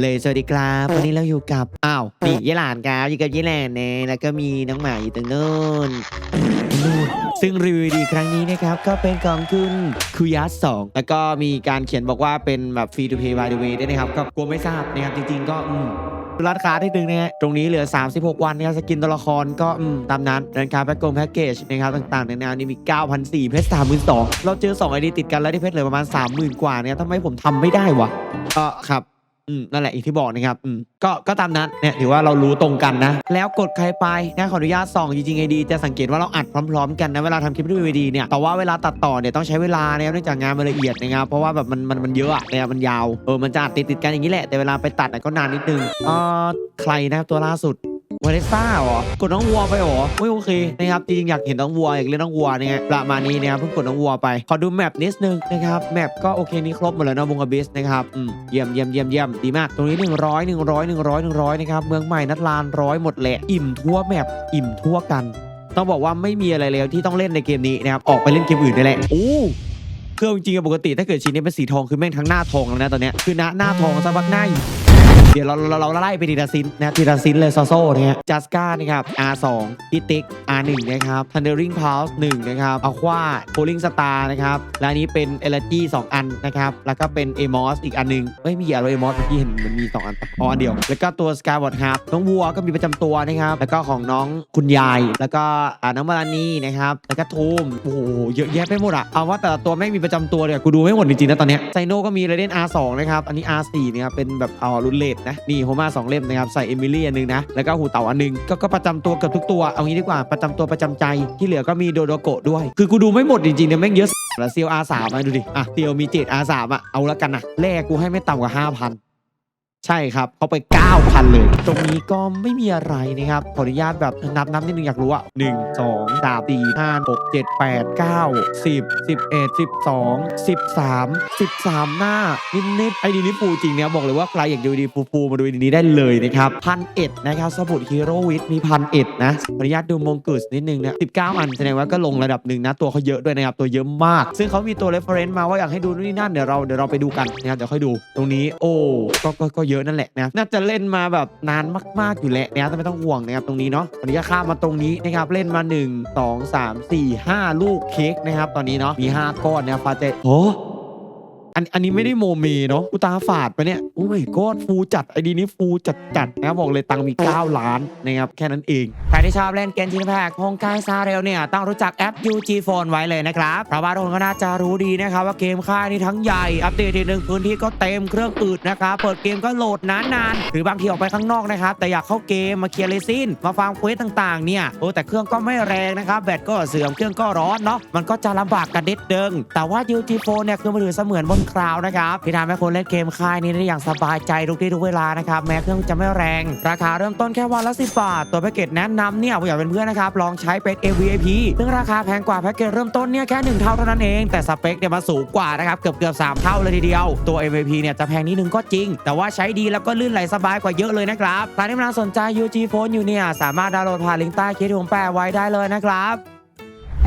เลยสวัสดีครับวันนี้เราอยู่กับอ้าวนี่ยี่หลานครับอยู่กับยี่หลานเน่แล้วก็มีน้องหมาอยู่ตรงนู้นนู่นซึ่งรีวิวดีครั้งนี้นะครับ ก็เป็นของคุณคุยัสสองแล้วก็มีการเขียนบอกว่าเป็นแบบฟรี to pay by the way ด้วยนะครับก็กลัวไม่ทราบนะครับจริง ๆ ก็อืมร้านค้าที่ดึงนะฮะตรงนี้เหลือ 36 วันนะครับสกินตัวละครก็อืมตามนั้นร้านค้าแพ็กกงแพ็กเกจนะครับต่างๆในแนวนี้มี 9,400เพชร32,000เราเจอ2ไอดีติดกันแล้วที่เพชรเหลือประมาณ 30,000 กว่าเนี่ยทำไมผมทำไม่ได้วะก็ครับ อืมนั่นแหละอีกที่บอกนะครับอืมก็ก็ตามนั้นเนี่ยถือว่าเรารู้ตรงกันนะ แล้วกดใครไปนะขออนุญาตส่องจริงๆไอดีจะสังเกตว่าเราอัดพร้อม ๆ กันนะเวลาทำคลิปด้วยดีเนี่ยแต่ว่าเวลาตัดต่อเนี่ยต้องใช้เวลานะครับเนื่องจากงานมันละเอียดนะครับเพราะว่าแบบมันมันมันเยอะอะนะครับมันยาวเออมันจะอัดติดติดๆกันอย่างนี้แหละแต่เวลาไปตัดอะก็นานนิดนึงเออใครนะครับตัวล่าสุดาเลซ่าเหรอกดน้องวัวไปเหรอไม่โอเคนะครับจริงอยากเห็นน้องวัวอยากเล่นน้องวัวเนี่ยประมาณนี้นะครับเพิ่งกดน้องวัวไปขอดูแมปนิดนึงนะครับแมปก็โอเคนี่ครบหมดแล้วนะวงอบิสนะครับอืมเยี่ยมเยี่ยมเยี่ยมเยี่ยมดีมาก ตรงนี้100 100 100 100 100นะครับเมืองใหม่นัดลานร้อยหมดแหละอิ่มทั่วแมปอิ่มทั่วกัน ต้องบอกว่าไม่มีอะไรแล้วที่ต้องเล่นในเกมนี้นะครับออกไปเล่นเกมอื่นได้แหละโอ้เครื่องจริงๆปกติถ้าเกิดชิ้นนี้เป็นสีทองคือแม่งทั้งหน้าทองแล้วนะตอนนี้คือหน้าหน้าทองซะบักหน้าอีก เดี๋ยวเราเราเราไล่ไปทีละซินนะทีละซินเลยโซโซ่นะฮะจัสกานะครับ R2 พิติก R1 นะครับ Thundering Pulse 1นะครับ Aqua Cooling Star นะครับและนี้เป็น Energy 2อันนะครับแล้วก็เป็น Amos อีกอันหนึงไม่มีอะไร Amos เมื่อกี้เห็นมันมี 2 อันอ๋ออันเดียว แล้วก็ตัว Skyward Harp น้องวัวก็มีประจำตัวนะครับแล้วก็ของน้องคุณยาย แล้วก็อ่าน้องมารานีนะครับแล้วก็ทูมโอ้โหเยอะแยะไปหมดอะเอาว่าแต่ละตัวไม่มีประจำตัวเลยกูดูไม่หมดจริงๆนะตอนเนี้ยไซโนก็มีเรเดน R2 นะครับอันนี้ R4 นะครับเป็นแบบเอารุ่นเลดนะนี่โฮมาสองเล่มนะครับใส่เอมิลี่อันหนึงนะแล้วก็หูเต่าอันหนึงก็ก็ประจำตัวเกือบทุกตัวเอางี้ดีกว่าประจำตัวประจำใจที่เหลือก็มีโดโดโกะด้วย คือกูดูไม่หมดจริงๆเนี่ยแม่งเยอะแล้วเซียวอาสามาดูดิอะเซียวมีเจ็ด R3 อะเอาละกันนะแลกกูให้ไม่ต่ำกว่า5,000 ใช่ครับเขาไป 9,000 เลย ตรงนี้ก็ไม่มีอะไรนะครับขออนุญาตแบบนับนับนิดนึงอยากรู้อะ1 2 3 4 5 6 7 8 9 10 11 12 13 13 หน้า นิดนิดๆไอ้ดีนี้ฟูจริงเนี่ยบอกเลยว่าใครอยากดูดีฟูฟูมาดูดีนี้ได้เลยนะครับพันเอ็ดนะครับสมุดฮีโร่วิทมีพันเอ็ดนะขออนุญาตดูมงกุสนิดนึงนะ19 อันแสดงว่าก็ลงระดับหนึ่งนะตัวเขาเยอะด้วยนะครับตัวเยอะมาก ซึ่งเขามีตัว reference มาว่าอยากให้ดูนู่นนี่นั่นเดี๋ยวเราเดี๋ยวเราไปดูกันนะครับเดี๋ยวค่อยดูตรงนี้โอ้ก็ก็ก็เยอะนั่นแหละนะน่าจะเล่นมาแบบนานมากๆอยู่แล้วนะไม่ต้องห่วงนะครับตรงนี้เนาะวันนี้ก็ข้ามมาตรงนี้นะครับเล่นมา 1 2 3 4 5 ลูกเค้กนะครับตอนนี้เนาะมี 5 ก้อนนะครับฟาเจโอ้ อันอันนี้ไม่ได้โมเมเนาะกูตาฝาดไปะเนี่ยโอ้ยก้อนฟูจัดไอดีนี้ฟูจัดจัดๆนะครับบอกเลยตังค์มี 9 ล้านนะครับแค่นั้นเอง ใครที่ชอบเล่นเกมชินแพกฮงกายซาเรลเนี่ยต้องรู้จักแอป UG Phone ไว้เลยนะครับเพราะว่าทุกคนก็น่าจะรู้ดีนะครับว่าเกมค่ายนี้ทั้งใหญ่ อัปเดตทีหนึ่งพื้นที่ก็เต็มเครื่องอืดนะครับเปิดเกมก็โหลดนานๆหรือบางทีออกไปข้างนอกนะครับแต่อยากเข้าเกมมาเคลียร์เลซินมาฟาร์มเควสต่างๆเนี่ยโอ้แต่เครื่องก็ไม่แรงนะครับแบตก็เสื่อมเครื่องก็ร้อนเนาะมันก็จะลำบากกันนิดนึงแต่ว่า UG Phone เนี่ยคือมือถือเสมือนบนคลาวนะครับที่ทำให้คนเล่นเกมค่ายนี้ได้อย่างสบายใจทุกที่ทุกเวลานะครับแม้เครื่องจะไม่แรง ราคาเริ่มต้นแค่วันละ10บาท ตัวแพ็กเกจแนะนำเนี่ยผมอยากเป็นเพื่อนนะครับลองใช้เป็น AVIP ซึ่งราคาแพงกว่าแพ็กเกจเริ่มต้นเนี่ยแค่1เท่าเท่านั้นเองแต่สเปคเนี่ยมาสูงกว่านะครับเกือบเกือบสามเท่าเลยทีเดียวตัว MVP เนี่ยจะแพงนิดนึงก็จริง แต่ว่าใช้ดีแล้วก็ลื่นไหลสบายกว่าเยอะเลยนะครับใครที่กำลังสนใจ UG Phone อยู่เนี่ยสามารถดาวน์โหลดผ่านลิงก์ใต้คลิปที่ผมแปะไว้ได้เลยนะครับ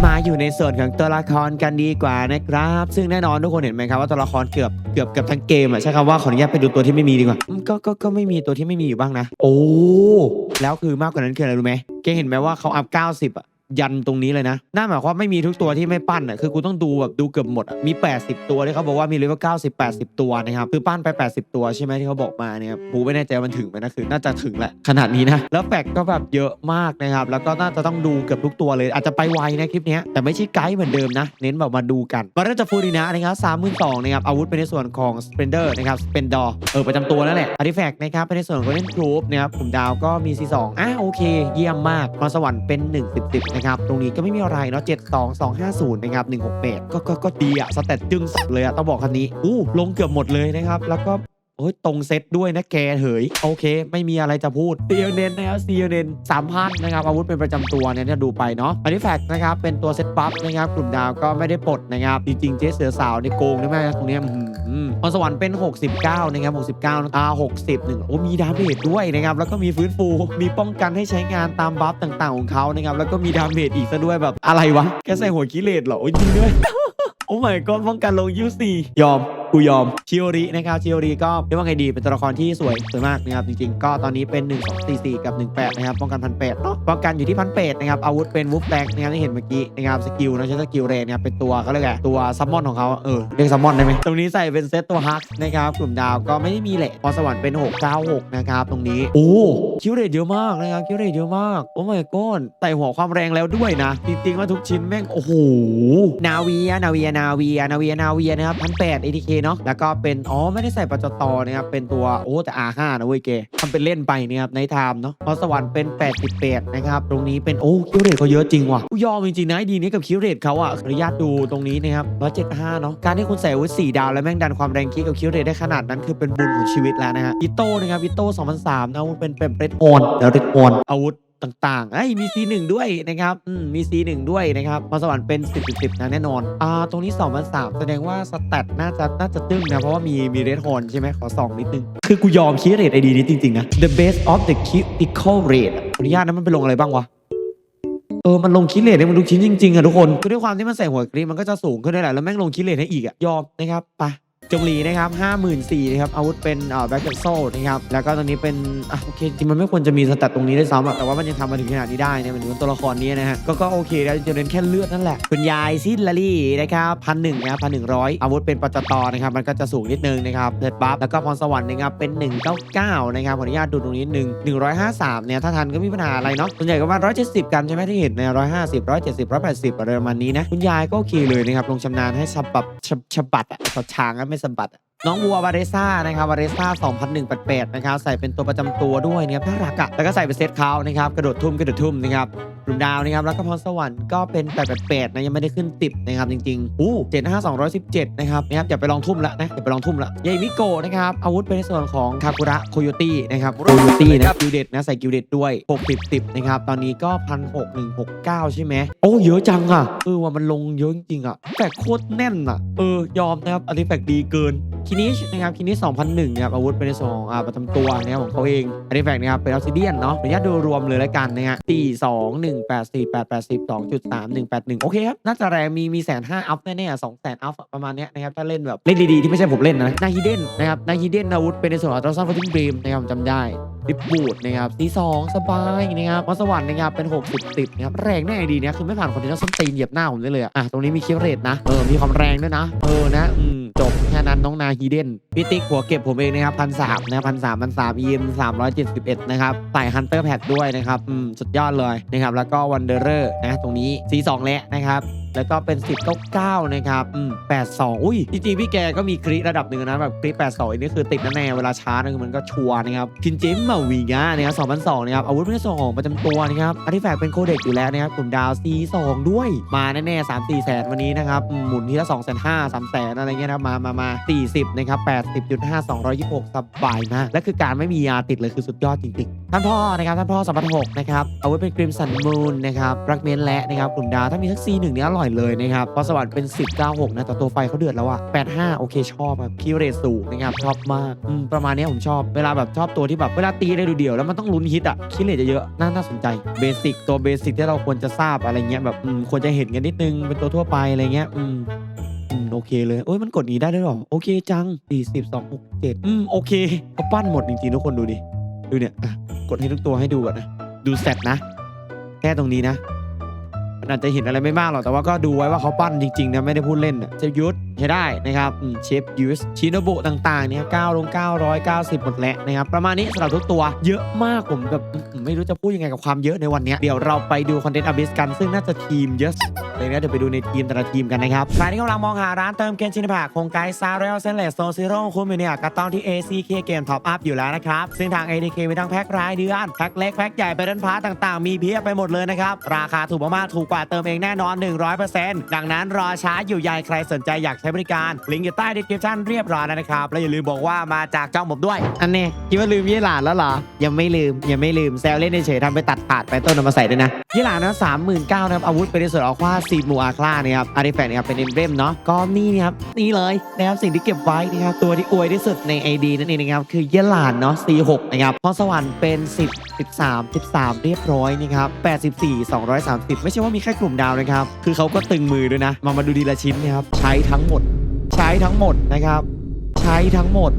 มาอยู่ในส่วนของตัวละครกันดีกว่านะครับ ซึ่งแน่นอนทุกคนเห็นไหมครับว่าตัวละครเกือบเกือบเกือบทั้งเกมอะใช้คำว่าขออนุญาตไปดูตัวที่ไม่มีดีกว่าอืมก็ก็ก็ไม่มีตัวที่ไม่มีอยู่บ้างนะ โอ้แล้วคือมากกว่านั้นคืออะไรรู้ไหมเกเห็นไหมว่าเขาอัพ 90อะ ยันตรงนี้เลยนะน่าหมายความไม่มีทุกตัวที่ไม่ปั้นอะคือกูต้องดูแบบดูเกือบหมดอะมี 80 ตัวที่เขาบอกว่ามีเลเวล90 80 ตัวนะครับคือปั้นไป 80 ตัวใช่ไหมที่เขาบอกมาเนี่ยกูไม่แน่ใจมันถึงไหมนะคือน่าจะถึงแหละขนาดนี้นะแล้วแฟกก็แบบเยอะมากนะครับแล้วก็น่าจะต้องดูเกือบทุกตัวเลย อาจจะไปไวนะคลิปนี้แต่ไม่ใช่ไกด์เหมือนเดิมนะ เน้นแบบมาดูกันมาเริ่มจากฟูดีนะนะครับสามหมื่นสองนะครับอาวุธเป็นในส่วนของ Splendor นะครับ Splendor เออประจำตัวนั่นแหละ Artifact นะครับเป็นในส่วนของ Golden Proof นะครับกลุ่มดาวก็มี C2 อะโอเค เยี่ยมมากพรสวรรค์เป็น1 10 10นะครับ ตรงนี้ก็ไม่มีอะไรเนาะ7 2 2 5 0นะครับ168ก็ก็ก็ดีอะสเตตจึงสุดเลยอะต้องบอกคันนี้อู้ลงเกือบหมดเลยนะครับแล้วก็ โอ้ยตรงเซตด้วยนะแกเหยโอเค ไม่มีอะไรจะพูดเซียเนนนะครับเซียเนนสามพันนะครับอาวุธเป็นประจำตัวเนี่ยถ้าดูไปเนาะอันนี้แฟกนะครับเป็นตัวเซตบัฟนะครับกลุ่มดาวก็ไม่ได้ปลดนะครับจริงๆเจ๊เสือสาวในโกงได้ไหมตรงเนี้ยอื้อหือพรสวรรค์เป็น 69 นะครับ 69อ่า60หนึ่งโอ้มีดาเมจด้วยนะครับแล้วก็มีฟื้นฟูมีป้องกันให้ใช้งานตามบัฟต่างๆของเขานะครับแล้วก็มีดาเมจอีกซะด้วยแบบอะไรวะแกใส่หัวกิเลสเหรอโอ้ยจริงด้วยโอ้ my god ป้องกันลงยูซียอม กูยอมชิโอรินะครับชิโอริก็เรียกว่าไงดีเป็นตัวละครที่สวยสวยมากนะครับจริงๆ ก็ตอนนี้เป็น 1 2 4 4 กับ 18 นะครับป้องกันพันแปดเนาะป้องกันอยู่ที่พันแปดนะครับอาวุธเป็นวูฟแบงนะครับที่เห็นเมื่อกี้นะครับสกิลนะใช้สกิลเรนนะครับเป็นตัวเขาเรียกไงตัวซัมมอนของเขาเออเรียกซัมมอนได้ไหมตรงนี้ใส่เป็นเซตตัวฮักนะครับกลุ่มดาวก็ไม่ได้มีแหละพอสวรรค์เป็น 696 นะครับตรงนี้โอ้คิวเรทเยอะมากนะครับคิวเรทเยอะมากโอ้ my god ใส่หัวความแรงแล้วด้วยนะจริงๆว่าทุกชิ้นแม่งโอ้โหนาเวียนาเวียนาเวียนาเวียนาเวียนะครับพันแปด ATK เนาะแล้วก็เป็นอ๋อไม่ได้ใส่ปจตนะครับเป็นตัวโอ้แต่ R5 นะเว้ยเกทำเป็นเล่นไปนะครับในไทม์เนาะพอสวรรค์เป็น88นะครับตรงนี้เป็นโอ้คิวเรทเขาเยอะจริงว่ะยอมจริงๆนะดีนี้กับคิวเรทเขาอะอนุญาตดูตรงนี้นะครับ175เนาะการที่คุณใส่อาวุธ4ดาว แล้วแม่งดันความแรงคิดกับคิวเรทได้ขนาดนั้นคือเป็นบุญของชีวิตแล้วนะฮะอิโต้นะครับอิโต้2003นะอาวุธเป็นเป็นเรดออนแล้วเรดออนอาวุธ ต่างๆไอ้ยมี C1 ด้วยนะครับอืมมี C1 ด้วยนะครับพรสวรรค์เป็น 10 10 10นะแน่นอนอ่าตรงนี้2 0 0แสดงว่าสแตทน่าจะน่าจะตึ้งนะ เพราะว่ามีมีเรดฮอนใช่ไหมขอส่องนิดนึง คือกูยอมคีย์เรทไอดีนี้จริง ๆ นะ the base of the critical rate ขออนุญาตนะมันไปลงอะไรบ้างวะเออ มันลงคิดเลทให้มันดูชิ้นจริงๆอะทุกคน คือด้วยความที่มันใส่หัวกรีดมันก็จะสูงขึ้นได้แหละ แล้วแม่งลงคิดเลทให้อีกอะยอมนะครับ ไป จงหลีนะครับ54,000นะครับ อาวุธเป็นอ่อแบ็คโซนะครับ แล้วก็ตอนนี้เป็นอะโอเคจริงมันไม่ควรจะมีสแตทตรงนี้ได้ซ้ำอะแต่ว่ามันยังทำมาถึงขนาดนี้ได้เนี่ยมันถึงตัวละครนี้นะฮะ ก็ก็โอเคแล้วจะเป็นแค่เลือดนั่นแหละ คุณยายซินลารี่นะครับพันหนึ่งนะครับพันหนึ่งร้อยอาวุธเป็นปัจจตอนะครับ มันก็จะสูงนิดนึงนะครับเลิศบัฟแล้วก็พรสวรรค์นะครับเป็น 199นะครับขออนุญาตดูตรงนี้หนึ่ง153เนี่ยถ้าทันก็ไม่มีปัญหาอะไรเนาะส่วนใหญ่ก็ประมาณ170กันใช่ไหมที่เห็นใน150 170 180อะไรประมาณนี้นะคุณยายก็โอเคเลยนะครับลงชำนาญให้ฉบับฉบฉบัดอะฉช้างอะไม่ kesempatan. น้องวัววาเรซ่านะครับวาเรซ่า200188นะครับใส่เป็นตัวประจำตัวด้วยเนี่ยน่ารักอะแล้วก็ใส่เป็นเซตเขานะครับกระโดดทุ่มกระโดดทุ่มนะครับกลุ่มดาวนะครับแล้วก็พรสวรรค์ก็เป็น888นะยังไม่ได้ขึ้นติดนะครับจริงๆอู้75217นะครับนะครับอย่าไปลองทุ่มละนะอย่าไปลองทุ่มละยายมิโกะนะครับอาวุธเป็นในส่วนของคากุระโคโยตี้นะครับโคโยตี้นะกิลเด็ดนะใส่กิลเด็ดด้วย60ติดนะครับตอนนี้ก็16169ใช่ไหมโอ้เยอะจังอะเออว่ามันลงเยอะจริงๆอะแต่โคตรแน่นอะเออยอมนะครับอาร์ติแฟกดีเกินคินิชนะครับคินิช2001นะครับอาวุธเป็นในส่วนของอ่าประจำตัวนะครับของเขาเองอันนี้แฟกนะครับเป็นออสซิเดียนเนาะขออนุญาตดูรวมเลยแล้วกันนะฮะ4 2 1 8 4 8 8 10 2.3 1 8 1โอเคครับน่าจะแรงมีมีแสนห้าอัพแน่ๆสองแสนอัพประมาณเนี้ยนะครับถ้าเล่นแบบเล่นดีๆที่ไม่ใช่ผมเล่นนะนาฮิเดนนะครับนาฮิเดนอาวุธเป็นในส่วนของอัลตราซอนฟัตติ้งเบรมนะครับผมจำได้ ดิบบูดนะครับสีสองสบายนะครับวัสวรรค์นะครับเป็น 60 ติดนะครับแรงแน่ดีเนี่ยคือไม่ผ่านคนที่ต้องส้นตีนเหยียบหน้าผมได้เลยอะตรงนี้มีเคิวเรทนะเออมีความแรงด้วยนะเออนะอืมจบแค่นั้นน้องนาฮีเดนพี่ติ๊กหัวเก็บผมเองนะครับพันสามนะพันสามพันสามยีมสามร้อยเจ็ดสิบเอ็ดนะครับใส่ฮันเตอร์แพดด้วยนะครับอืมสุดยอดเลยนะครับแล้วก็วันเดอร์นะตรงนี้สีสองและนะครับ แล้วก็เป็น 10 9นะครับอืม82 อุ้ย จริงๆ พี่แกก็มีคลิระดับหนึ่งนะ แบบคลิ82อันนี้คือติดแน่ๆเวลาช้านะคือมันก็ชัวร์นะครับคินเจมมาวีงานะครับ2002นะครับ อาวุธเป็นส่วนของประจำตัวนะครับอาร์ติแฟกเป็นโคเด็กอยู่แล้วนะครับกลุ่มดาว C2 ด้วย มาแน่ๆ3 4แสนวันนี้นะครับ หมุนทีละ2 5 0 0 0 3แสนอะไรเงี้ยนะ มามามา40 นะครับ 80.5 226 สบายมากและคือการไม่มียาติดเลยคือสุดยอดจริงๆ ท่านพ่อนะครับท่านพ่อสัมพันหกนะครับเอาไวุธเป็นกริมสันมูนนะครับรักเมนและนะครับกลุ่มดาวถ้ามีทักซีหนึ่งเนี่ยอร่อยเลยนะครับพอสวรรค์เป็น 10 96นะแต่ตัวไฟเขาเดือดแล้วอะ85 โอเคชอบครับคิวเรสูงนะครับชอบมากอืมประมาณนี้ผมชอบเวลาแบบชอบตัวที่แบบเวลาตีได้ดูเดียวแล้วมันต้องลุ้นฮิตอะคิวเรทจะเยอะน่าน่าสนใจเบสิกตัวเบสิกที่เราควรจะทราบอะไรเงี้ยแบบอืมควรจะเห็นกันนิดนึงเป็นตัวทั่วไปอะไรเงี้ยอืมโอเคเลยโอ้ยมันกดนี้ได้ด้วยหรอ โอเคจัง 40 2 6 7 อืม โอเคเขาปั้นหมดจริงๆ ทุกคนดูดิ ดูเนี่ยอะกดให้ทุกตัวให้ดูก่อนนะ ดูแซดนะ แค่ตรงนี้นะ มันอาจจะเห็นอะไรไม่มากหรอก แต่ว่าก็ดูไว้ว่าเขาปั้นจริงๆนะ ไม่ได้พูดเล่นนะเชฟยุทธ ใช้ได้นะครับเชฟยูสชิโนบุต่างๆเนี่ย9ลง990หมดแล้วนะครับ ประมาณนี้สำหรับทุกตัวเยอะมากผมแบบไม่รู้จะพูดยังไงกับความเยอะในวันนี้ เดี๋ยวเราไปดูคอนเทนต์อ b ิสกัน ซึ่งน่าจะทีมเยอะเลยนะเดี๋ยวไปดูในทีมแต่ละทีมกันนะครับ ใครที่กำลังมองหาร้านเติมเกมชินผักโครงไกด์ซาเรลเซนเลสโซซิโร่คุ้มอยู่เนี่ยก็ต้องที่ ACK เกมท็อปอัพอยู่แล้วนะครับ ซึ่งทาง ADK มีทั้งแพ็ครายเดือนแพ็คเล็กแพ็คใหญ่ไปดินพาร์ตต่างๆ มีเพียบไปหมดเลยนะครับราคาถูกมากๆถูกกว่าเติมเองแน่นอน 100%ดังนั้นรอช้าอยู่ใหญ่ใครสนใจอยากใช้บริการลิงก์อยู่ใต้ดีสคริปชั่นเรียบร้อยแล้วนะครับและอย่าลืมบอกว่ามาจากจ้องผมด้วย อันนี้คิดว่าลืมยี่หลานแล้วเหรอ ยังไม่ลืมยังไม่ลืมแซวเล่นเฉยๆทำไปตัดขาดไปต้นเอามาใส่ด้วยนะยี่หลานนะสามหมื่นเก้านะครับอาวุธเป็นในส่วนของคว้าซีดมูอาคลานะครับอาร์ติแฟกต์นะครับเป็นเอ็มเบรมเนาะก็นี่นะครับนี่เลยนะครับสิ่งที่เก็บไว้นะครับตัวที่อวยที่สุดใน ID นั่นเองนะครับคือยี่หลานเนาะ C6 นะครับพรสวรรค์เป็น 10 13 13 เรียบร้อยนะครับ84 230 ไม่ใช่ว่ามีแค่กลุ่มดาวนะครับคือเขาก็ตึงมือด้วยนะมามาดูดีละชิ้นนะครับใช้ทั้งหมดใช้ทั้งหมดนะครับ ใช้ทั้งหมด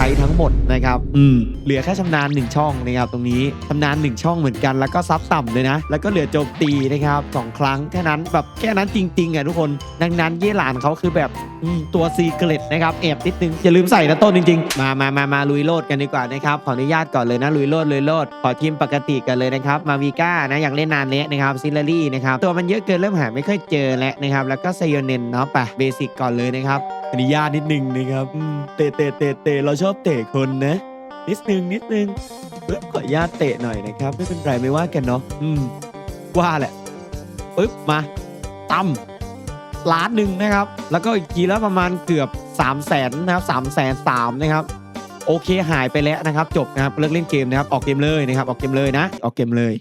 ช้ทั้งหมดนะครับอืมเหลือแค่ชำนาญหนึ่งช่องนะครับตรงนี้ชำนาญหนึ่งช่องเหมือนกันแล้วก็ซับต่ำเลยนะ แล้วก็เหลือโจมตีนะครับสองครั้งแค่นั้นแบบแค่นั้นจริงๆอะทุกคนดังนั้นเย่หลานเขาคือแบบอืมตัวซีเกรตนะครับแอบนิดนึงอย่าลืมใส่นะต้นจริงๆ มามามามาลุยโลดกันดีกว่านะครับขออนุญาตก่อนเลยนะลุยโลดลุยโลดขอทีมปกติกันเลยนะครับมาวีก้านะอยากเล่นนานเละนะครับซิลลารี่นะครับตัวมันเยอะเกินเริ่มหาไม่ค่อยเจอแล้วนะครับแล้วก็ไซโยเนนเนาะไปเบสิกก่อนเลยนะครับ อนุญาตนิดนึงนะครับเตะเตะเตะเตะเราชอบเตะคนนะ นิดนึงนิดนึงปึ๊บขออนุญาตเตะหน่อยนะครับ ไม่เป็นไรไม่ว่ากันเนาะอืมว่าแหละปึ๊บมาตั้มล้านหนึ่งนะครับ แล้วก็อีกทีแล้วประมาณเกือบ3 0 0แสนนะครับ3 0 0แสนสามนะครับ โอเคหายไปแล้วนะครับ จบนะครับเลิกเล่นเกมนะครับ ออกเกมเลยนะครับ ออกเกมเลยนะ ออกเกมเลย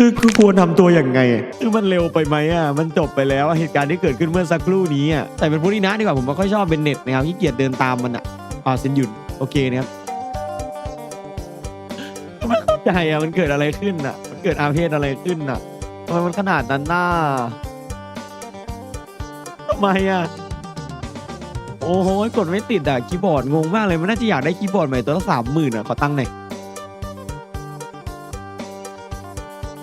คือคือควรทำตัวอย่างไง คือมันเร็วไปไหมอะ มันจบไปแล้วอะเหตุการณ์ที่เกิดขึ้นเมื่อสักครู่นี้อะ แต่เป็นผู้นี้นะดีกว่าผมไม่ค่อยชอบเบนเน็ตนะครับขี้เกียจเดินตามมันอะอ่าเซนหยุนโอเคนะครับไม่เข้าใจอะมันเกิดอะไรขึ้นอะ มันเกิดอาเพศอะไรขึ้นอะทำไมมันขนาดนั้นน่าทำไมอะโอ้โหกดไม่ติดอะคีย์บอร์ดงงมากเลยมันน่าจะอยากได้คีย์บอร์ดใหม่ตัวละสามหมื่นอะขอตั้งหน่อย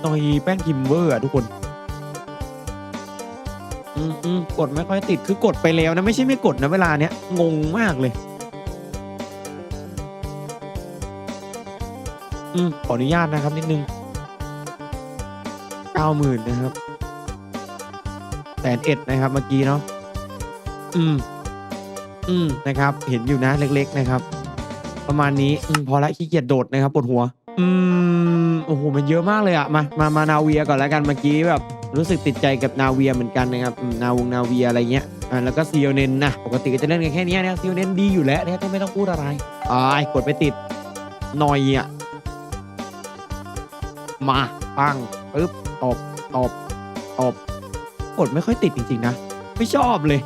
น่อยแป้นพิมพ์เวอร์อะทุกคน อืมอืมกดไม่ค่อยติดคือกดไปแล้วนะไม่ใช่ไม่กดนะเวลาเนี้ยงงมากเลย อืมขออนุญาตนะครับนิดนึงเก้าหมื่นนะครับแสนเอ็ดนะครับเมื่อกี้เนาะอืม อืมนะครับ เห็นอยู่นะเล็ก ๆ นะครับ ประมาณนี้ อืมพอละขี้เกียจโดดนะครับปวดหัว อืมโอ้โหมันเยอะมากเลยอะมามามานาเวียก่อนแล้วกันเมื่อกี้แบบรู้สึกติดใจกับนาเวียเหมือนกันนะครับอืมนาวงนาเวียอะไรเงี้ยอ่าแล้วก็ซีโอเนนนะปกติก็จะเล่นกันแค่เนี้ยนะซีโอเนนดีอยู่แล้วนี่ยก็ไม่ต้องพูดอะไรอ่ายกดไปติดหน่อยอะมาปังปึ๊บตบตบตบกดไม่ค่อยติดจริงๆนะ ไม่ชอบเลย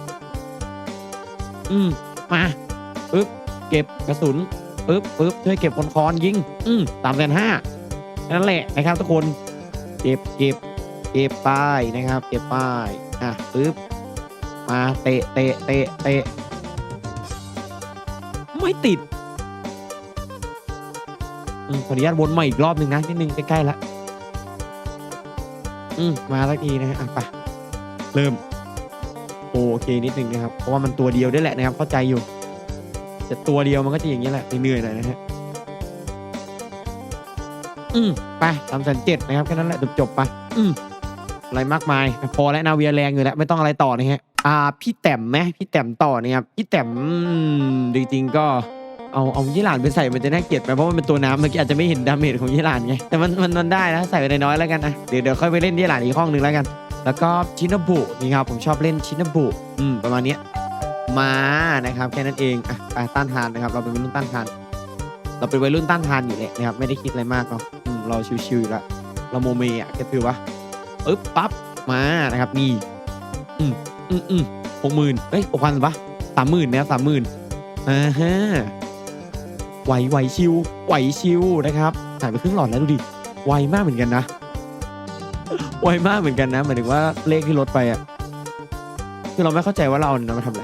อืมมาปึ๊บเก็บกระสุน ปึ๊บปึ๊บช่วยเก็บคนคอนยิง อืมสามแสนห้านั่นแหละนะครับทุกคนเก็บเก็บเก็บป้ายนะครับ เก็บป้ายอะปึ๊บมาเตะเตะเตะเตะไม่ติดอืมขออนุญาตวนมาอีกรอบหนึ่งนะนิดนึงใกล้ๆละอืมมาสักทีนะฮะอะไปเริ่มโอเคนิดนึงนะครับ เพราะว่ามันตัวเดียวได้แหละนะครับเข้าใจอยู่ แต่ตัวเดียวมันก็จะอย่างนี้แหละเหนื่อยๆหน่อยนะฮะอืมไปสามแสนเจ็ดนะครับแค่นั้นแหละจบจบไปอืมอะไรมากมาย พอแล้วนาเวียแรงอยู่แล้วไม่ต้องอะไรต่อนะฮะอ่า พี่แต้มไหมพี่แต้มต่อเนี่ยครับพี่แต้มจริงๆก็เอาเอายี่หร่านไปใส่มันจะน่าเกลียดไปเพราะมันเป็นตัวน้ำเมื่อกี้อาจจะไม่เห็นดาเมจของยี่หร่านไงแต่มันมันมันได้นะใส่ไปน้อยๆแล้วกันนะเดี๋ยวเดี๋ยวค่อยไปเล่นยี่หร่านอีกห้องหนึ่งแล้วกัน แล้วก็ชินบุนี่ครับผมชอบเล่นชินบุอืมประมาณนี้ มานะครับ แค่นั้นเองอะไปต้านทานนะครับ เราเป็นวัยรุ่นต้านทาน เราเป็นวัยรุ่นต้านทานอยู่แหละนะครับ ไม่ได้คิดอะไรมากเนาะอืมเราชิวๆอยู่ล้วเราโมเมอะแค่ถือว่าปึ๊บปั๊บมานะครับนี่อืมอืมอืมหกหมื่นเอ้ยหกพันปะสามหมื่นนะครับสามหมื่นอ่าฮะไหวไหวชิวไหวชิวนะครับหายไปครึ่งหลอดแล้วดูดิไวมากเหมือนกันนะไวมากเหมือนกันนะหมายถึงว่าเลขที่ลดไปอะคือเราไม่เข้าใจว่าเราเอามันมาทำอะไร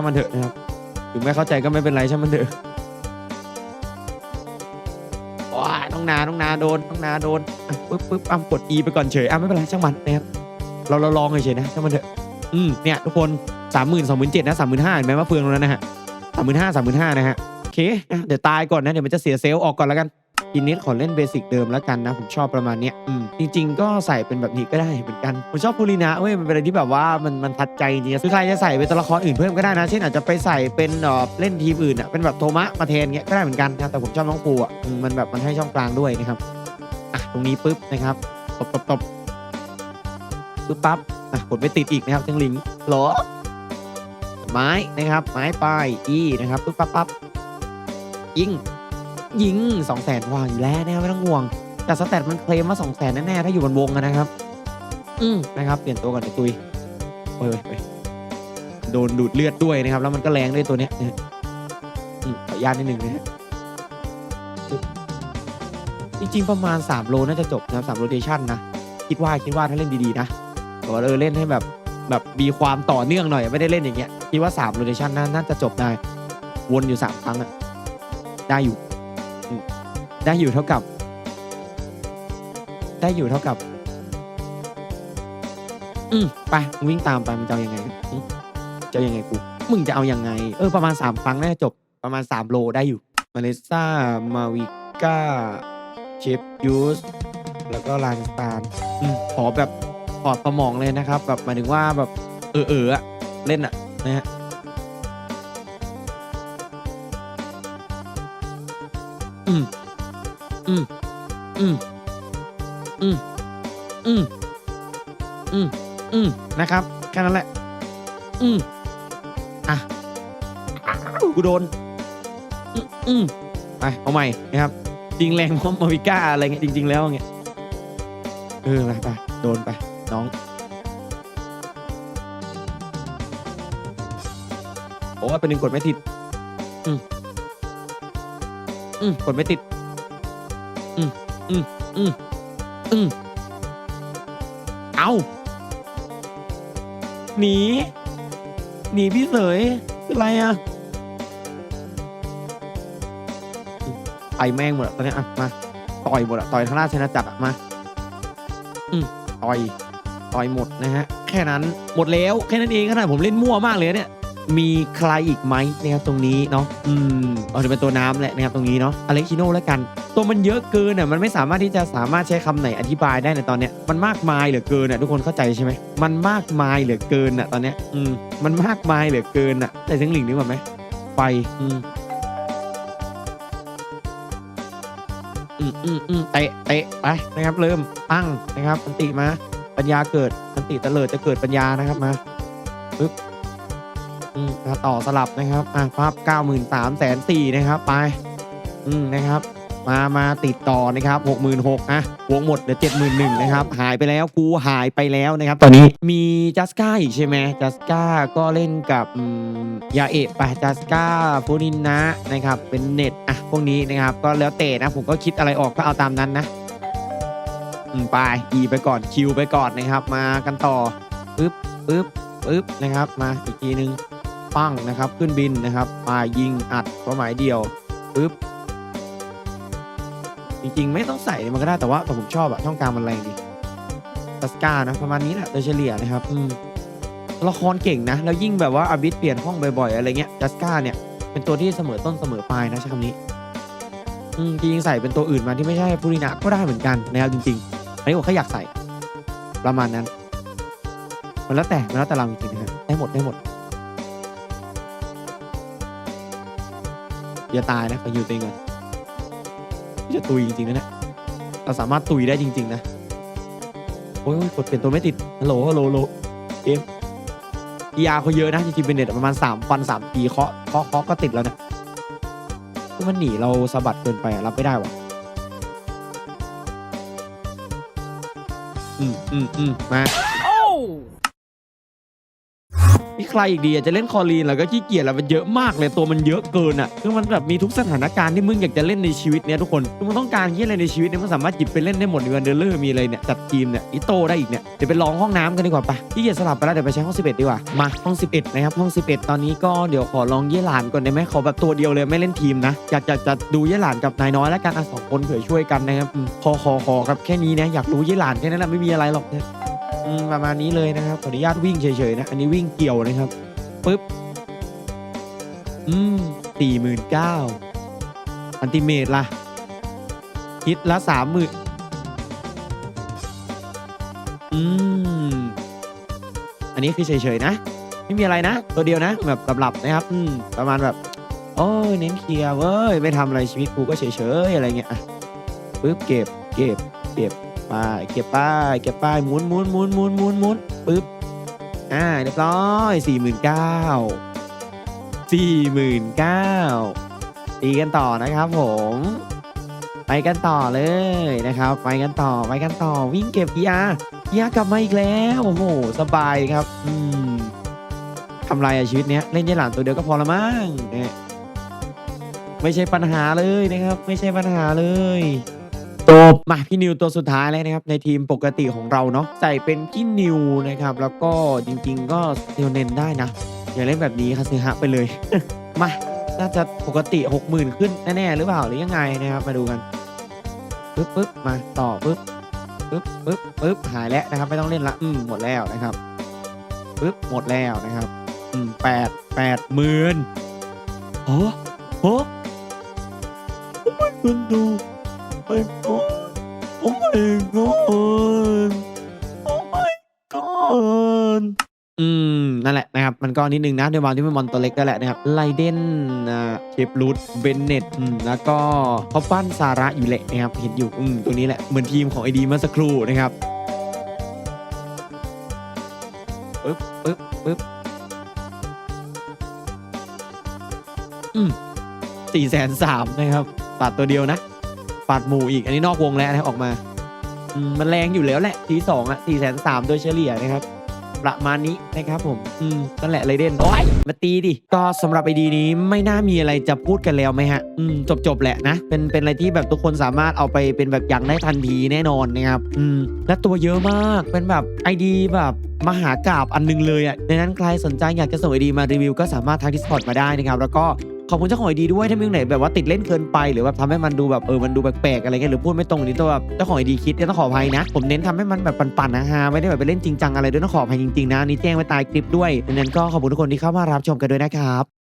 ามันเถอะนะครับถึงไม่เข้าใจก็ไม่เป็นไรช่างมันเถอะว้ายน้องนาน้องนาโดนน้องนาโดนอะปึ๊บปึ๊บอะกด E ไปก่อนเฉยอะไม่เป็นไรช่างมันนะครับเราเราลองเฉยๆนะช่างมันเถอะอืมเนี่ยทุกคนสามหมื่นสองหมื่นเจ็ดนะสามหมื่นห้าเห็นไหมว่าเฟืองตรงนั้นนะฮะสามหมื่นห้าสามหมื่นห้านะฮะโอเคอะเดี๋ยวตายก่อนนะเดี๋ยวมันจะเสียเซลล์ออกก่อนแล้วกัน ทีนี้ขอเล่นเบสิกเดิมแล้วกันนะ ผมชอบประมาณเนี้ยอืมจริง ๆ ก็ใส่เป็นแบบนี้ก็ได้เหมือนกัน ผมชอบพูลินะเว้ยมันเป็นอะไรที่แบบว่ามันมันทัดใจจริงๆคือใครจะใส่เป็นตัวละครอื่นเพิ่มก็ได้นะ เช่นอาจจะไปใส่เป็นเอ่อเล่นทีมอื่นอะเป็นแบบโทมะมาแทนเงี้ยก็ได้เหมือนกันนะแต่ผมชอบน้องปูอะอืมมันแบบมันให้ช่องกลางด้วยนะครับอะตรงนี้ปุ๊บนะครับตบตบตบปุ๊บปั๊บอะกดไม่ติดอีกนะครับจังลิงหรอไม้นะครับไม้ปลายอีนะครับปุ๊บปั๊บปั๊บยิง ยิงสองแสนว่าอยู่แล้วนะครับไม่ต้องห่วง แต่สแตทมันเคลมว่าสองแสนแน่ๆถ้าอยู่บนวงอะนะครับ อืมนะครับ เปลี่ยนตัวก่อนเดี๋ยวตุยโอ้ยโอ้ยโอ้ยโดนดูดเลือดด้วยนะครับ แล้วมันก็แรงด้วยตัวเนี้ยนะฮะอืมขออนุญาตนิดนึงนะฮะจริงๆประมาณ 3 โลน่าจะจบนะครับ3โรเทชันนะคิดว่าคิดว่าถ้าเล่นดีๆนะแต่ว่าเออเล่นให้แบบแบบมีความต่อเนื่องหน่อยไม่ได้เล่นอย่างเงี้ยคิดว่า3 rotation น่าน่าจะจบได้ วนอยู่ 3 ครั้งอะได้อยู่อืม ได้อยู่เท่ากับ ได้อยู่เท่ากับ อืมไปมึงวิ่งตามไปมึงจะเอายังไงอืมจะเอายังไงกู มึงจะเอายังไง เออประมาณ3ครั้งน่าจะจบประมาณ3โลได้อยู่ มาเลซ่า มาวิก้า เชฟยูส แล้วก็ลานสตาร์อืมขอแบบถอดสมองเลยนะครับ แบบหมายถึงว่าแบบเออเอออะเล่นอะนะฮะ อืมอืมอืมอืมอืมอืมนะครับแค่นั้นแหละ อืมอะกูโดน อืมอืมไปเอาใหม่นะครับ จริงแรงพราะมาวิก้าอะไรเงี้ยจริง ๆ แล้วเงี้ยเออไปไปโดนไปน้องโอ้ยเป็นหนึ่งกดไม่ติด อืมอืมกดไม่ติด อืมอืมเอาหนี หนีพี่เสยเป็นไรอะอืมไปแม่งหมดอะตอนนี้อะมา ต่อยหมดอะต่อยทั้งราชนาจักรอะมา อืมต่อย ต่อยหมดนะฮะ แค่นั้น หมดแล้ว แค่นั้นเองขนาดผมเล่นมั่วมากเลยเนี่ย มีใครอีกไหมนะครับตรงนี้เนาะอืมเอาจะเป็นตัวน้ำแหละนะครับตรงนี้เนาะอเล็กชิโน่แล้วกัน ตัวมันเยอะเกินอะมันไม่สามารถที่จะสามารถใช้คำไหนอธิบายได้ในตอนเนี้ยมันมากมายเหลือเกินอะทุกคนเข้าใจใช่ไหมมันมากมายเหลือเกินอะตอนเนี้ยอืมมันมากมายเหลือเกินอะใส่เสียงหลิงดีกว่าไหมไฟอืมอืมอืมอืมเตะเตะไปนะครับเริ่มตั้งนะครับอันติมา ปัญญาเกิดอันติเตลิดจะเกิดปัญญานะครับมาปึ๊บ อืมมาต่อสลับนะครับอะภาพเก้าหมื่นสามแสนสี่นะครับไปอืมนะครับมามาติดต่อนะครับหกหมื่นหกนะวงหมดเหลือเจ็ดหมื่นหนึ่งนะครับหายไปแล้วกูหายไปแล้วนะครับ ตอนนี้มีจัสก้าอีกใช่ไหมจัสก้าก็เล่นกับอืมยาเอะไปจัสก้าฟูนินนะนะครับเป็นเน็ตอะพวกนี้นะครับก็แล้วแต่นะผมก็คิดอะไรออกก็เอาตามนั้นนะอืมไปอีไปก่อนคิวไปก่อนนะครับ มากันต่อปึ๊บปึ๊บ ปึ๊บนะครับมาอีกทีนึงปั้งนะครับขึ้นบินนะครับ มายิงอัดเป้าหมายเดียวปึ๊บจริงๆ ไม่ต้องใส่มันก็ได้แต่ว่าแต่ผมชอบอะช่องกลางมันแรงดีตัสกานะประมาณนี้แหละโดยเฉลี่ยนะครับอืมละครเก่งนะ แล้วยิ่งแบบว่าอาบิสเปลี่ยนห้องบ่อยๆ อะไรเงี้ยจัสกาเนี่ย เป็นตัวที่เสมอต้นเสมอปลายนะใช้คำนี้ อืมจริงๆใส่เป็นตัวอื่นมาที่ไม่ใช่ฟูรินะก็ได้เหมือนกันนะครับจริงๆอันนี้ผมแค่อยากใส่ประมาณนั้น มันแล้วแต่มันแล้วแต่เราจริงๆนะได้หมดได้หมดอย่าตายนะขออยู่ตัวเองก่อนจะตุยจริงๆนะเนี่ยเราสามารถตุยได้จริง ๆ นะโอ้ยกดเปลี่ยนตัวไม่ติดฮัลโหลฮัลโหลฮัลโหลเกมยาเขาเยอะนะจริงๆเป็นเน็ตประมาณ3ฟัน3ปีเคาะเคาะเคาะก็ติดแล้วเนะคือมันหนีเราสะบัดเกินไปรับไม่ได้ว่ะอืมอืมอืมมา มีใครอีกดีอะจะเล่นคอรีนแล้วก็ขี้เกียจแล้วมันเยอะมากเลยตัวมันเยอะเกินอะคือมันแบบมีทุกสถานการณ์ที่มึงอยากจะเล่นในชีวิตเนี้ยทุกคนคือมึงต้องการที่อะไรในชีวิตเนี้ยมันสามารถหยิบไปเล่นได้หมดในวันเดอร์เลอร์มีอะไรเนี่ยจัดทีมเนี่ยอิโต้ได้อีกเนี่ยเดี๋ยวไปลองห้องน้ำกันดีกว่าปะขี้เกียจสลับไปแล้วเดี๋ยวไปใช้ห้อง 11 ดีกว่ามาห้อง 11 นะครับห้อง 11 ตอนนี้ก็เดี๋ยวขอลองเย่หลานก่อนได้ไหมขอแบบตัวเดียวเลยไม่เล่นทีมนะอยากอยากจะดูเย่หลานกับนายน้อยแล้วกันอะสองคนเผื่อช่วยกันนะครับขอขอขอครับแค่นี้นะอยากรู้เย่หลานแค่นั้นแหละไม่มีอะไรหรอกเนี่ย ประมาณนี้เลยนะครับขออนุญาตวิ่งเฉยๆนะ อันนี้วิ่งเกี่ยวนะครับปึ๊บ อืมสี่หมื่นเก้าอันติเมตรล่ะฮิตละสามหมื่นอืม อันนี้คือเฉยๆนะ ไม่มีอะไรนะ ตัวเดียวนะแบบหลับๆนะครับ อืม ประมาณแบบ โอ้ยเน้นเคลียร์เว้ย ไม่ทำอะไรชีวิตกูก็เฉยๆอะไรเงี้ยอะปึ๊บเก็บเก็บเก็บ ไปเก็บป้ายเก็บป้ายหมุนหมุนหมุนหมุนหมุนหมุนปึ๊บอ่าเรียบร้อยสี่หมื่นเก้าสี่หมื่นเก้าตีกันต่อนะครับผม ไปกันต่อเลยนะครับ ไปกันต่อไปกันต่อวิ่งเก็บกียร์กียร์กลับมาอีกแล้วโอ้โหสบายครับอืมทำไรอะชีวิตเนี้ยเล่นยี่หลานตัวเดียวก็พอละมั้งเนี่ยไม่ใช่ปัญหาเลยนะครับ ไม่ใช่ปัญหาเลย จบมาพี่นิวตัวสุดท้ายเลยนะครับในทีมปกติของเราเนาะใส่เป็นพี่นิวนะครับ แล้วก็จริง ๆ ก็เซลเนนได้นะอย่าเล่นแบบนี้คาซึฮะไปเลย มาน่าจะปกติ 60,000 ขึ้นแน่ๆหรือเปล่าหรือยังไงนะครับมาดูกันปึ๊บปึ๊บมาต่อปึ๊บปึ๊บปึ๊บปึ๊บหายแล้วนะครับ ไม่ต้องเล่นละอืมหมดแล้วนะครับปึ๊บหมดแล้วนะครับ อืมแปดแปดหมื่นโอ้โหโอ้ยคุณดู โอ้ยโอ้โอ้ยก่อนโอ้ยก่อนอืม นั่นแหละนะครับ มันก็นิดนึงนะด้วยความที่เป็นมอนตัวเล็กนั่นแหละนะครับไลเดนอ่าเชฟรูทเบนเน็ตอืมแล้วก็เขาปั้นซาระอยู่แหละนะครับ เห็นอยู่อืมตัวนี้แหละ เหมือนทีมของไอดีเมื่อสักครู่นะครับปึ๊บปึ๊บปึ๊บสี่แสนสามนะครับปัดตัวเดียวนะ ปัดหมู่อีก อันนี้นอกวงแล้วนะออกมาอืมมันแรงอยู่แล้วแหละทีสองอะสี่แสนสามโดยเฉลี่ยนะครับ ประมาณนี้นะครับผมอืมนั่นแหละไรเด่นโอ้ยมาตีดิ ก็สำหรับไอดีนี้ไม่น่ามีอะไรจะพูดกันแล้วไหมฮะอืมจบจบๆแหละนะ เป็นเป็นอะไรที่แบบทุกคนสามารถเอาไปเป็นแบบอย่างได้ทันทีแน่นอนนะครับอืมและตัวเยอะมากเป็นแบบไอดีแบบมหากราบอันนึงเลยอะดังนั้นใครสนใจอยากจะส่งไอดีมารีวิวก็สามารถทักดิสคอร์ดมาได้นะครับแล้วก็ ขอบคุณเจ้าของไอดีด้วยถ้ามีตรงไหนแบบว่าติดเล่นเกินไปหรือแบบทำให้มันดูแบบเออมันดูแปลกๆอะไรเงี้ยหรือพูดไม่ตรงนี้ตัวแบบเจ้าของไอดีคิดเนี่ยต้องขออภัยนะผมเน้นทำให้มันแบบปั่นๆนะฮะไม่ได้แบบไปเล่นจริงจังอะไรด้วยต้องขออภัยจริงๆนะอันนี่แจ้งไว้ใตายคลิปด้วยดังนั้นก็ขอบคุณทุกคนที่เข้ามารับชมกันด้วยนะครับ